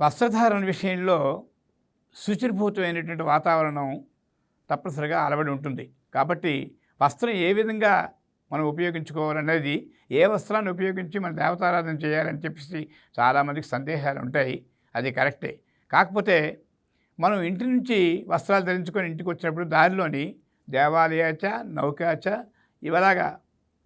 వస్త్రధారణ విషయంలో శుచిర్భూతమైనటువంటి వాతావరణం తప్పనిసరిగా అలవడి ఉంటుంది. కాబట్టి వస్త్రం ఏ విధంగా మనం ఉపయోగించుకోవాలనేది ఏ వస్త్రాన్ని ఉపయోగించి మన దేవతారాధన చేయాలని చెప్పేసి చాలామందికి సందేహాలు ఉంటాయి. అది కరెక్టే. కాకపోతే మనం ఇంటి నుంచి వస్త్రాలు ధరించుకొని ఇంటికి వచ్చినప్పుడు దారిలోని దేవాలయాచ నౌకాచ ఇవలాగా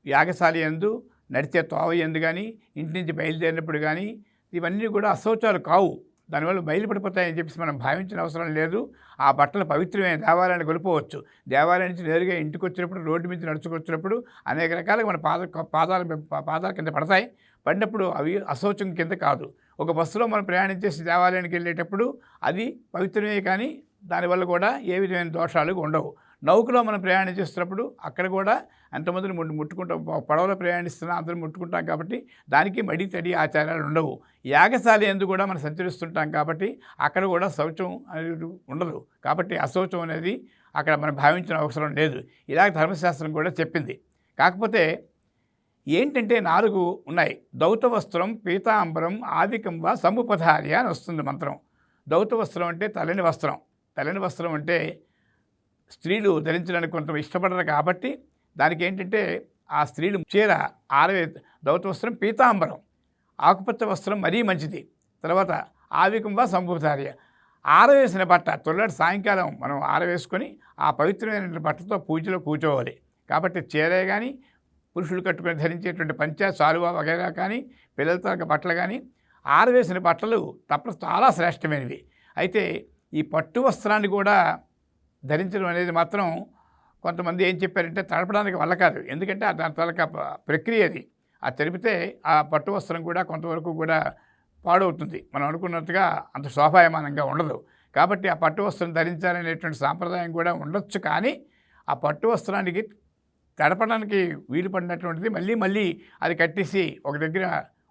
యాగశాల ఎందు నడిచే తోవ ఎందు కానీ ఇంటి నుంచి బయలుదేరినప్పుడు కానీ ఇవన్నీ కూడా అశౌచాలు కావు. దానివల్ల బయలుపడిపోతాయని చెప్పేసి మనం భావించిన అవసరం లేదు. ఆ బట్టలు పవిత్రమైన దేవాలయాన్ని కొలుపోవచ్చు దేవాలయం నుంచి నేరుగా ఇంటికి వచ్చినప్పుడు రోడ్డు మీద నడుచుకొచ్చినప్పుడు అనేక రకాలుగా మన పాద పాదాల పాదాల కింద పడతాయి. పడినప్పుడు అవి అశౌచం కింద కాదు. ఒక బస్సులో మనం ప్రయాణించేసి దేవాలయానికి వెళ్ళేటప్పుడు అది పవిత్రమే కానీ దానివల్ల కూడా ఏ విధమైన దోషాలు ఉండవు. నౌకలో మనం ప్రయాణం చేస్తున్నప్పుడు అక్కడ కూడా ఎంతమందిని ముట్టుకుంటాం. పడవలో ప్రయాణిస్తున్నా అందరం ముట్టుకుంటాం కాబట్టి దానికి మడి తడి ఆచారాలు ఉండవు. యాగశాల ఎందు కూడా మనం సంచరిస్తుంటాం కాబట్టి అక్కడ కూడా శౌచం అనేది ఉండదు. కాబట్టి అశౌచం అనేది అక్కడ మనం భావించిన అవసరం లేదు. ఇలాగ ధర్మశాస్త్రం కూడా చెప్పింది. కాకపోతే ఏంటంటే నాలుగు ఉన్నాయి. దౌత వస్త్రం పీతాంబరం ఆదికంబ సముపధార్య అని వస్తుంది మంత్రం. దౌత వస్త్రం అంటే తలని వస్త్రం. తలని వస్త్రం అంటే స్త్రీలు ధరించడానికి కొంత ఇష్టపడరు కాబట్టి దానికి ఏంటంటే ఆ స్త్రీలు చీర ఆరవే దౌత వస్త్రం పీతాంబరం. ఆకుపచ్చ వస్త్రం మరీ మంచిది. తర్వాత ఆవికంబ సంభూతార్య. ఆరవేసిన బట్ట తొల్లటి సాయంకాలం మనం ఆరవేసుకొని ఆ పవిత్రమైన బట్టతో పూజలో కూర్చోవాలి. కాబట్టి చీరే కానీ పురుషులు కట్టుకొని ధరించేటువంటి పంచ సాలువ వగైరా కానీ పిల్లలతో బట్టలు కానీ ఆరవేసిన బట్టలు తప్ప చాలా శ్రేష్టమైనవి. అయితే ఈ పట్టు వస్త్రాన్ని కూడా ధరించడం అనేది మాత్రం కొంతమంది ఏం చెప్పారంటే తడపడానికి వల్ల కాదు. ఎందుకంటే దాని తలక ప్రక్రియ అది. అది తెలిపితే ఆ పట్టు వస్త్రం కూడా కొంతవరకు కూడా పాడవుతుంది. మనం అనుకున్నట్టుగా అంత శోభాయమానంగా ఉండదు. కాబట్టి ఆ పట్టు వస్త్రం ధరించాలనేటువంటి సాంప్రదాయం కూడా ఉండొచ్చు కానీ ఆ పట్టు వస్త్రానికి తడపడానికి వీలు పడినటువంటిది మళ్ళీ మళ్ళీ అది కట్టేసి ఒక దగ్గర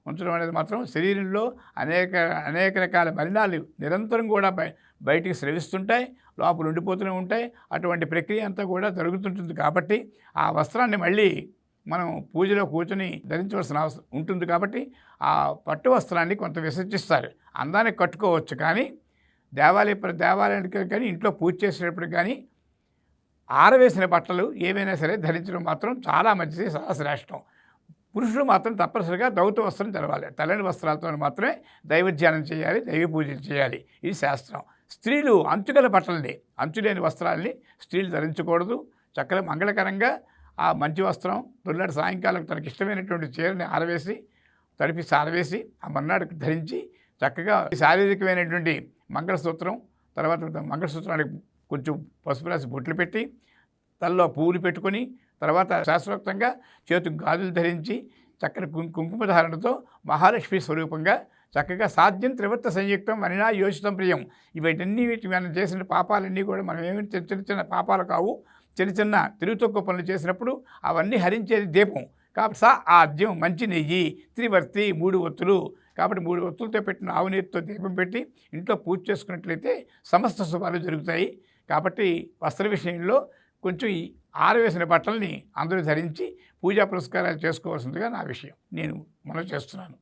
ఉంచడం అనేది మాత్రం శరీరంలో అనేక అనేక రకాల మలినాలు నిరంతరం కూడా బయ బయటికి స్రవిస్తుంటాయి లోపల ఉండిపోతూనే ఉంటాయి. అటువంటి ప్రక్రియ అంతా కూడా జరుగుతుంటుంది కాబట్టి ఆ వస్త్రాన్ని మళ్ళీ మనం పూజలో కూర్చొని ధరించవలసిన అవసరం ఉంటుంది కాబట్టి ఆ పట్టు వస్త్రాన్ని కొంత విసర్జిస్తారు. అందానికి కట్టుకోవచ్చు కానీ దేవాలయ దేవాలయానికి కానీ ఇంట్లో పూజ చేసేటప్పుడు కానీ ఆరవేసిన బట్టలు ఏవైనా సరే ధరించడం మాత్రం చాలా మంచిది చాలా శ్రేష్టం పురుషుడు మాత్రం తప్పనిసరిగా దౌత వస్త్రం తెలవాలి తెల్లని వస్త్రాలతో మాత్రమే దైవధ్యానం చేయాలి దైవ పూజలు చేయాలి. ఇది శాస్త్రం. స్త్రీలు అంచుగల బట్టలని అంచులేని వస్త్రాలని స్త్రీలు ధరించకూడదు. చక్కగా మంగళకరంగా ఆ మంచి వస్త్రం తొలినాడు సాయంకాలం తనకి ఇష్టమైనటువంటి చీరని ఆరవేసి తడిపి సారవేసి ఆ మర్నాడు ధరించి చక్కగా శారీరకమైనటువంటి మంగళసూత్రం తర్వాత మంగళసూత్రానికి కొంచెం పసుపు రాసి బొట్లు పెట్టి తలలో పువ్వులు పెట్టుకొని తర్వాత శాస్త్రోక్తంగా చేతికి గాజులు ధరించి చక్కని కుంకుమ ధారణతో మహాలక్ష్మి స్వరూపంగా చక్కగా సాధ్యం త్రివర్త సంయుక్తం అనినా యోచితం ప్రియం. ఇవన్నీ మనం చేసిన పాపాలన్నీ కూడా మనం ఏమి చిన్న చిన్న పాపాలు కావు. చిన్న చిన్న తిరుగుతొక్క పనులు చేసినప్పుడు అవన్నీ హరించేది దీపం. కాబట్టి సా ఆద్యం మంచి నెయ్యి త్రివర్తి మూడు ఒత్తులు. కాబట్టి మూడు ఒత్తులతో పెట్టిన ఆవునీతితో దీపం పెట్టి ఇంట్లో పూజ చేసుకున్నట్లయితే సమస్త శుభాలు జరుగుతాయి. కాబట్టి వస్త్ర విషయంలో కొంచెం ఈ ఆరవేసిన బట్టల్ని అందరూ ధరించి పూజా పురస్కారాలు చేసుకోవాల్సిందిగా నా విషయం. నేను మనం చేస్తున్నాను.